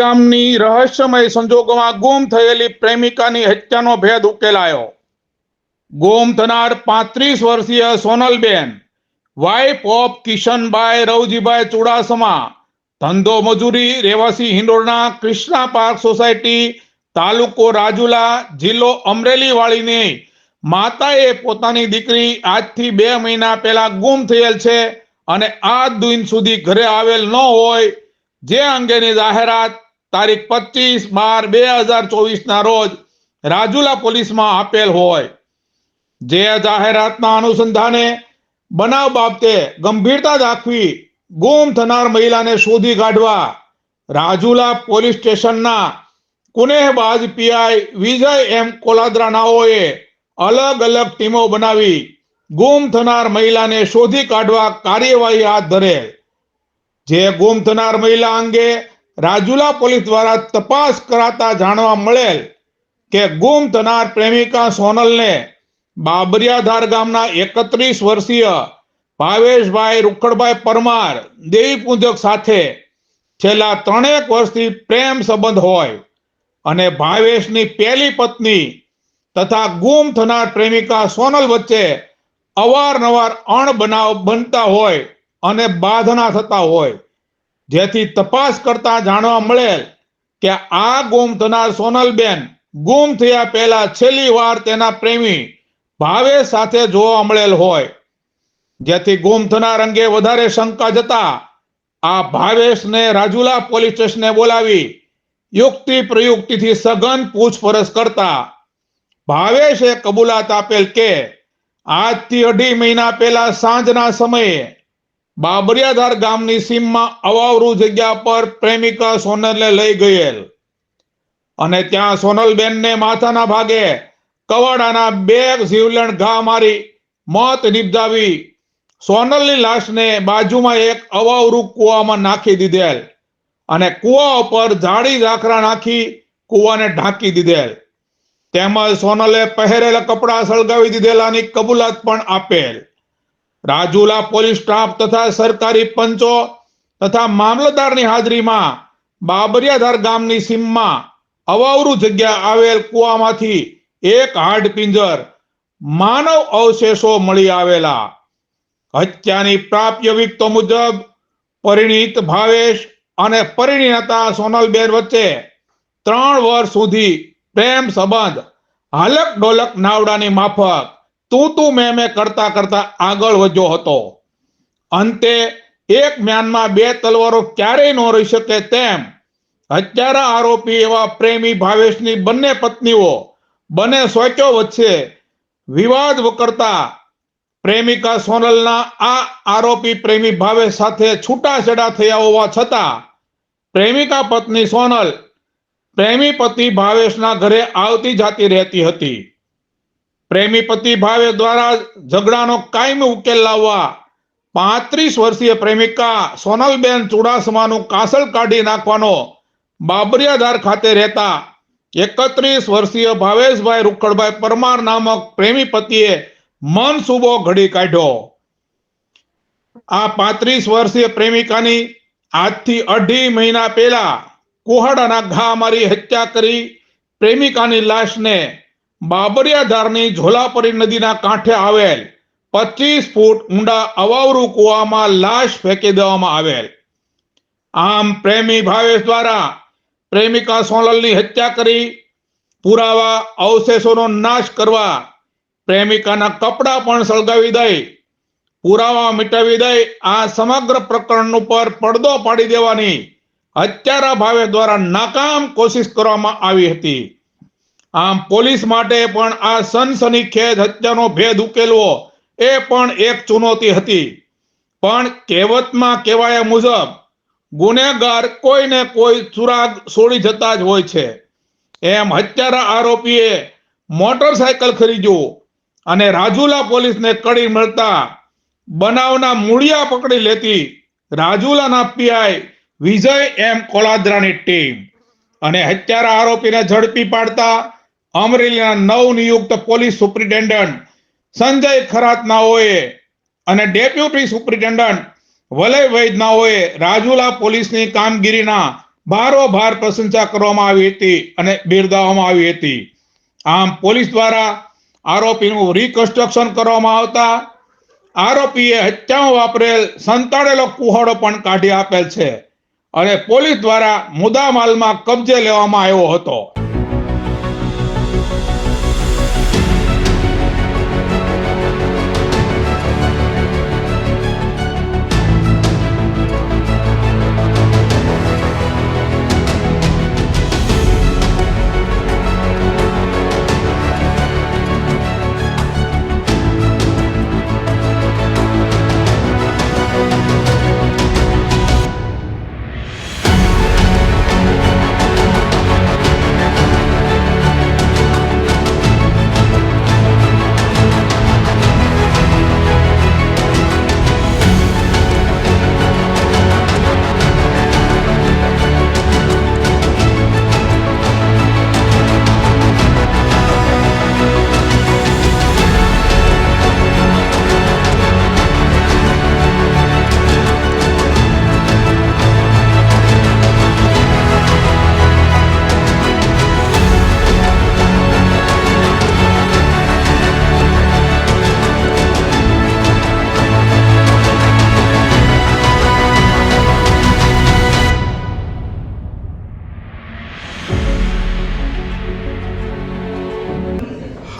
ગામની રહસ્યમય સંજોગોમાં ગુમ થયેલી પ્રેમિકાની હત્યાનો ભેદ ઉકેલાયો. ગુમ થનાર પાંત્રીસ વર્ષીય સોનલબેન વાઇફ ઓફ કિશનભાઈ રવજીભાઈ ચુડાસમા, ધંધો મજૂરી રહેવાસી હિંડોળના કૃષ્ણા પાર્ક સોસાયટી, તાલુકો રાજુલા, જિલ્લો અમરેલી વાળીની માતાએ પોતાની દીકરી આજથી બે મહિના પહેલા ગુમ થયેલ છે અને આ દિન સુધી ઘરે આવેલ ન હોય, જે અંગેની જાહેરાત તારીખ પચીસ બાર બે હજાર ચોવીસ ના રોજ રાજુલા પોલીસમાં આપેલ હોય. જે જાહેરાતના અનુસંધાને બનાવ બાબતે ગંભીરતા દાખવી ગુમ થનાર મહિલાને શોધી કાઢવા રાજુલા પોલીસ સ્ટેશનના કુનેહબાજ પીઆઈ વિજય એમ કોલાદરા નાઓએ અલગ અલગ ટીમો બનાવી ગુમ થનાર મહિલાને શોધી કાઢવા કાર્યવાહી હાથ ધરેલ જે ગુમ થનાર મહિલા અંગે રાજુલા પોલીસ દ્વારા તપાસ કરાતા જાણવા મળેલ કે ગુમ થનાર પ્રેમિકા સોનલને બાબરિયાધાર ગામના એકત્રીસ વર્ષીય ભાવેશભાઈ રૂખડભાઈ પરમાર દેવી પૂજક સાથે છેલ્લા ત્રણેક વર્ષથી પ્રેમ સંબંધ હોય અને ભાવેશની પહેલી પત્ની તથા ગુમ થનાર પ્રેમિકા સોનલ વચ્ચે અવારનવાર અણબનાવ બનતા હોય અને બાધના થતા હોય. જેથી તપાસ કરતા જાણવા મળેલ કે આ ગુમ થનાર સોનલબેન ગુમ થયા પહેલા છેલ્લી વાર તેના પ્રેમી ભાવેશ સાથે જોવા મળેલ હોય. જેથી ગુમ થનાર અંગે વધારે શંકા જતા આ ભાવેશને રાજુલા પોલીસ સ્ટેશને બોલાવી યુક્તિ પ્રયુક્તિથી સઘન પૂછપરછ કરતા ભાવેશે કબૂલાત આપેલ કે આજથી અઢી મહિના પહેલા સાંજના સમયે બાબરિયાધાર ગામની સીમમાં અવાવરૂ જગ્યા પર પ્રેમિકા સોનલને લઈ ગયેલ. અને ત્યાં સોનલબેનને માથાના ભાગે કવાડાના બે જીવલેણ ઘા મારી મોત નિપજાવી સોનલની લાશને બાજુમાં એક અવાવરૂ કૂવામાં નાખી દીધેલ અને કૂવા ઉપર જાડી ઝાખરા નાખી કૂવાને ઢાંકી દીધેલ. તેમજ સોનલે પહેરેલા કપડાં સળગાવી દીધેલાની કબૂલાત પણ આપેલ. રાજુલા પોલીસ સ્ટાફ તથા સરકારી પંચો તથા મામલતદારની હાજરીમાં બાબરિયાધાર ગામની સીમમાં અવાવરૂ જગ્યા આવેલ કૂવામાંથી એક હાડ પિંજર માનવ અવશેષો મળી આવેલા. હત્યાની પ્રાપ્ય વિગતો મુજબ પરિણીત ભાવેશ અને પરિણીતા સોનલબેન વચ્ચે ત્રણ વર્ષ સુધી પ્રેમ સંબંધ હાલક ડોલક નાવડાની માફક તું તું મેં મેં કરતા કરતા આગળ વધ્યો હતો. અંતે એક મ્યાનમાં બે તલવારો ક્યારેય ન રહી શકે તેમ હત્યારા આરોપી એવા પ્રેમી ભાવેશની બંને પત્નીઓ બંને સોચો વચ્ચે વિવાદ વકરતા પ્રેમિકા સોનલના આ આરોપી પ્રેમી ભાવેશ સાથે છૂટાછેડા થયા હોવા છતાં પ્રેમિકા પત્ની સોનલ પ્રેમી પતિ ભાવેશના ઘરે આવતી જાતી રહેતી હતી. પ્રેમી પતિ ભાવે દ્વારા ઝઘડાનો કાયમી ઉકેલ લાવવા પાંત્રીસ વર્ષીય પ્રેમિકા સોનલબેન ચુડાસમાનું કાસળ કાઢી નાખવાનો બાબરિયાધાર ખાતે રહેતા એકત્રીસ વર્ષીય ભાવેશભાઈ રૂખડભાઈ પરમાર નામક પ્રેમી પતિએ મનસુબો ઘડી કાઢ્યો. આ પાંત્રીસ વર્ષીય પ્રેમિકાની આજથી અઢી મહિના પહેલા કુહાડાના ઘા મારી હત્યા કરી પ્રેમિકાની લાશને બાબરિયાધારની ઝોલાપરી નદીના કાંઠે આવેલ પચીસ ફૂટ ઊંડા અવાવરૂ કુવામાં લાશ ફેંકી દેવામાં આવેલ. આમ પ્રેમી ભાવેશ દ્વારા પ્રેમિકા સોનલની હત્યા કરી પુરાવા અવશેષોનો નાશ કરવા પ્રેમિકાના કપડાં પણ સળગાવી દઈ, પુરાવા મિટાવી દઈ, આ સમગ્ર પ્રકરણ ઉપર પડદો પાડી દેવાની હત્યારા ભાવે દ્વારા નાકામ કોશિશ કરવામાં આવી હતી. આમ પોલીસ માટે પણ આ સનસનીખેજ હત્યાનો ભેદ ઉકેલવો એ પણ એક ચુનૌતી હતી. પણ કહેવતમાં કહેવાયા મુજબ, ગુનેગાર કોઈને કોઈ સુરાગ છોડી જતા જ હોય છે. એમ હત્યારા આરોપીએ મોટરસાયકલ ખરીદ્યું અને રાજુલા પોલીસને કડી મળતા બનાવના મૂળિયા પકડી લેતી રાજુલાના પીઆઈ વિજય એમ કોલાદરાની ટીમ. અને હત્યારા આરોપીને ઝડપી પાડતા અમરેલીના નવનિયુક્ત પોલીસ સુપ્રિન્ટેન્ડન્ટ સંજય ખરાતનાઓએ અને ડેપ્યુટી સુપ્રિન્ટેન્ડન્ટ વલય વૈદનાઓએ રાજુલા પોલીસની કામગીરીના ભારોભાર પ્રશંસા કરવામાં આવી હતી અને બિરદાવવામાં આવી હતી. આમ પોલીસ દ્વારા આરોપીનું રિકન્સ્ટ્રક્શન કરવામાં આવતા આરોપીએ હત્યામાં વાપરેલ સંતાડેલો કુહાડો પણ કાઢી આપેલ છે અને પોલીસ દ્વારા મુદ્દામાલમાં કબજે લેવામાં આવ્યો હતો.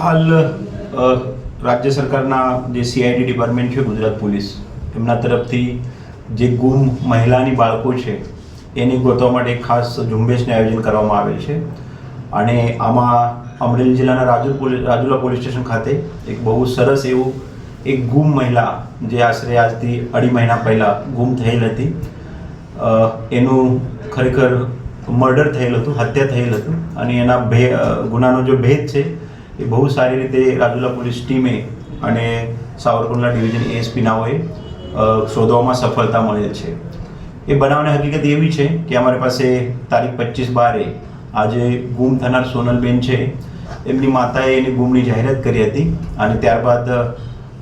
હાલ રાજ્ય સરકારના જે સીઆઈડી ડિપાર્ટમેન્ટ છે, ગુજરાત પોલીસ, એમના તરફથી જે ગુમ મહિલાની બાળકો છે, એની ગોતવા માટે ખાસ ઝુંબેશનું આયોજન કરવામાં આવેલ છે. અને આમાં અમરેલી જિલ્લાના Rajul police Rajula police station ખાતે એક બહુ સરસ એવું એક ગુમ મહિલા, જે આશરે આજથી અઢી મહિના પહેલાં ગુમ થયેલ હતી. એનું ખરેખર મર્ડર થયેલ હતું, હત્યા થયેલ હતું. અને એના ભે ગુનાનો જો ભેદ છે એ બહુ સારી રીતે રાજુલા પોલીસ ટીમે અને સાવરકુંડલા ડિવિઝન એએસપી નાઓએ શોધવામાં સફળતા મળેલ છે. એ બનાવની હકીકત એવી છે કે અમારી પાસે તારીખ પચીસ બારે આજે ગુમ થનાર સોનલબેન છે. એમની માતાએ એની ગુમની જાહેરાત કરી હતી અને ત્યારબાદ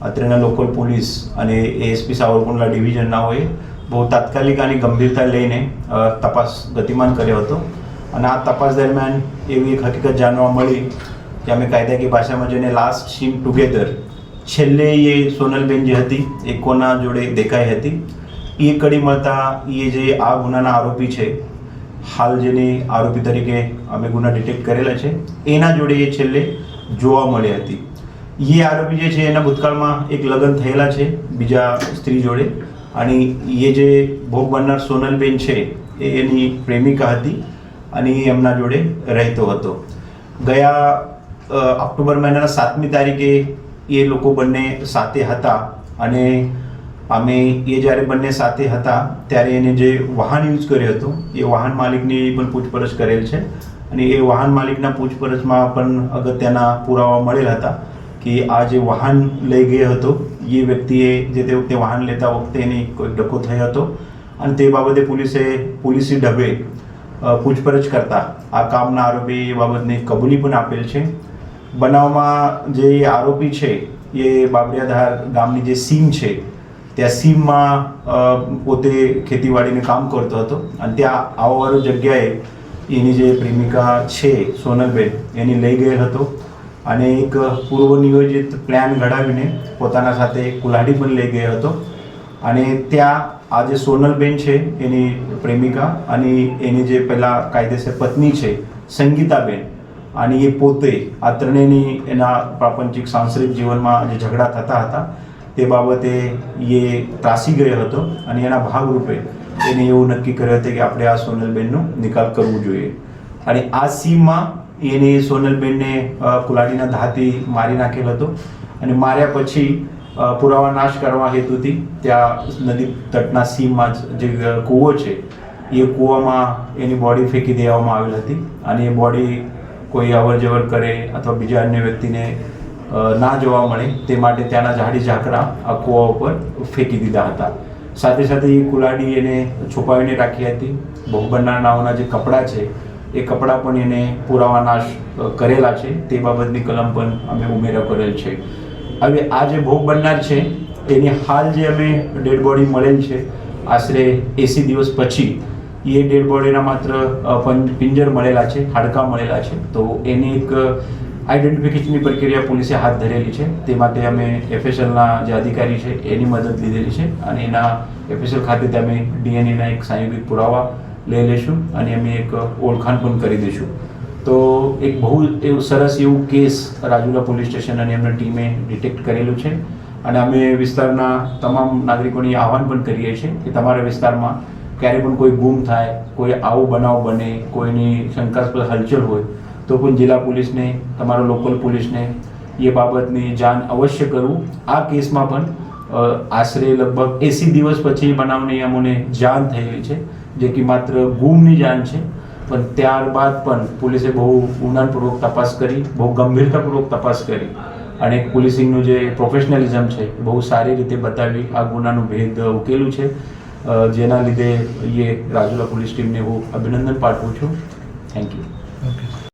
અત્રેના લોકલ પોલીસ અને એએસપી સાવરકુંડલા ડિવિઝનનાઓએ બહુ તાત્કાલિક આની ગંભીરતા લઈને તપાસ ગતિમાન કર્યો હતો. અને આ તપાસ દરમિયાન એવી એક હકીકત જાણવા મળી કે અમે કાયદાકીય ભાષામાં જેને લાસ્ટ સીન ટુગેધર છેલ્લે એ સોનલબેન જે હતી, એ કોના જોડે દેખાઈ હતી? એ કડી મળતા એ જે આ ગુનાના આરોપી છે, હાલ જેની આરોપી તરીકે અમે ગુના ડિટેક્ટ કરેલા છે, એના જોડે એ છેલ્લે જોવા મળી હતી. એ આરોપી જે છે, એના ભૂતકાળમાં એક લગ્ન થયેલા છે, બીજા સ્ત્રી જોડે. અને એ જે ભોગ બનનાર સોનલબેન છે, એ એની પ્રેમિકા હતી અને એ એમના જોડે રહેતો હતો. ગયા ઓક્ટોબર મહિનાના સાતમી તારીખે એ લોકો બંને સાથે હતા અને અમે એ જ્યારે બંને સાથે હતા ત્યારે એને જે વાહન યુઝ કર્યો હતો, એ વાહન માલિકની પણ પૂછપરછ કરેલ છે અને એ વાહન માલિકના પૂછપરછમાં પણ અગત્યના પુરાવા મળેલ હતા કે આ જે વાહન લઈ ગયો હતો, એ વ્યક્તિએ જે તે વખતે વાહન લેતા વખતે એને કોઈ ડકો થયો હતો અને તે બાબતે પોલીસે, પોલીસી ઢબે પૂછપરછ કરતા આ કામના આરોપી એ બાબતની કબૂલી પણ આપેલ છે. બનાવમાં જે આરોપી છે, એ બાબરિયાધાર ગામની જે સીમ છે, ત્યાં સીમમાં પોતે ખેતીવાડીને કામ કરતો હતો અને ત્યાં આવવાવાળી જગ્યાએ એની જે પ્રેમિકા છે, સોનલબેન, એની લઈ ગયેલ હતો અને એક પૂર્વ નિયોજિત પ્લાન ઘડાવીને પોતાના સાથે કુલાડી પણ લઈ ગયો હતો. અને ત્યાં આ જે સોનલબેન છે, એની પ્રેમિકા અને એની જે પહેલાં કાયદેસર પત્ની છે, સંગીતાબેન અને એ પોતે આ ત્રણેયની એના પ્રાપંચિક સાંસારિક જીવનમાં જે ઝઘડા થતા હતા, તે બાબતે એ ત્રાસી ગયો હતો અને એના ભાગરૂપે એને એવું નક્કી કર્યું હતું કે આપણે આ સોનલબેનનો નિકાલ કરવો જોઈએ. અને આ સીમમાં એને સોનલબેનને કુલાડીના ધાતી મારી નાખેલ હતો અને માર્યા પછી પુરાવા નાશ કરવા હેતુથી ત્યાં નદી તટના સીમમાં જ જે કૂવો છે, એ કૂવામાં એની બોડી ફેંકી દેવામાં આવેલ હતી અને એ બોડી કોઈ અવર જવર કરે અથવા બીજા અન્ય વ્યક્તિને ના જોવા મળે, તે માટે ત્યાંના ઝાડી ઝાકરા આ કૂવા ઉપર ફેંકી દીધા હતા. સાથે સાથે એ કુલાડી એને છુપાવીને રાખી હતી. બહુબરના બનનારાઓના જે કપડાં છે, એ કપડાં પણ એને પુરાવા નાશ કરેલા છે. તે બાબતની કલમ પણ અમે ઉમેરો કરેલ છે. હવે આ જે ભોગ બનનાર છે, એની હાલ જે અમે ડેડ બોડી મળેલ છે, આશરે એંસી દિવસ પછી એ ડેડ બોડીના માત્ર પિંજર મળેલા છે, હાડકાં મળેલા છે. તો એની એક આઈડેન્ટિફિકેશનની પ્રક્રિયા પોલીસે હાથ ધરેલી છે. તે માટે અમે એફએસએલના જે અધિકારી છે, એની મદદ લીધેલી છે અને એના એફએસએલ ખાતે અમે ડીએનએના એક સાયુગિક પુરાવા લઈ લઈશું અને અમે એક ઓળખાણ પણ કરી દઈશું. તો એક બહુ એવું સરસ એવું કેસ રાજુલા પોલીસ સ્ટેશન અને એમના ટીમે ડિટેક્ટ કરેલું છે. અને અમે વિસ્તારના તમામ નાગરિકોને આહવાન પણ કરીએ છીએ કે તમારા વિસ્તારમાં ક્યારે પણ કોઈ ગુમ થાય, કોઈ આવો બનાવ બને, કોઈની શંકાસ્પદ હલચલ હોય, તો પણ જિલ્લા પોલીસને, તમારા લોકલ પોલીસને એ બાબતની જાણ અવશ્ય કરવું. આ કેસમાં પણ આશરે લગભગ એંસી દિવસ પછી બનાવની અમને જાણ થયેલી છે, જે કે માત્ર ગુમની જાણ છે. પણ ત્યારબાદ પણ પોલીસે બહુ ઊંડાણપૂર્વક તપાસ કરી, બહુ ગંભીરતાપૂર્વક તપાસ કરી અને પોલીસિંગનું જે પ્રોફેશનલિઝમ છે બહુ સારી રીતે બતાવી, આ ગુનાનું ભેદ ઉકેલું છે. જેના લીધે એ રાજુલા પોલીસ ટીમને હું અભિનંદન પાઠવું છું. Thank you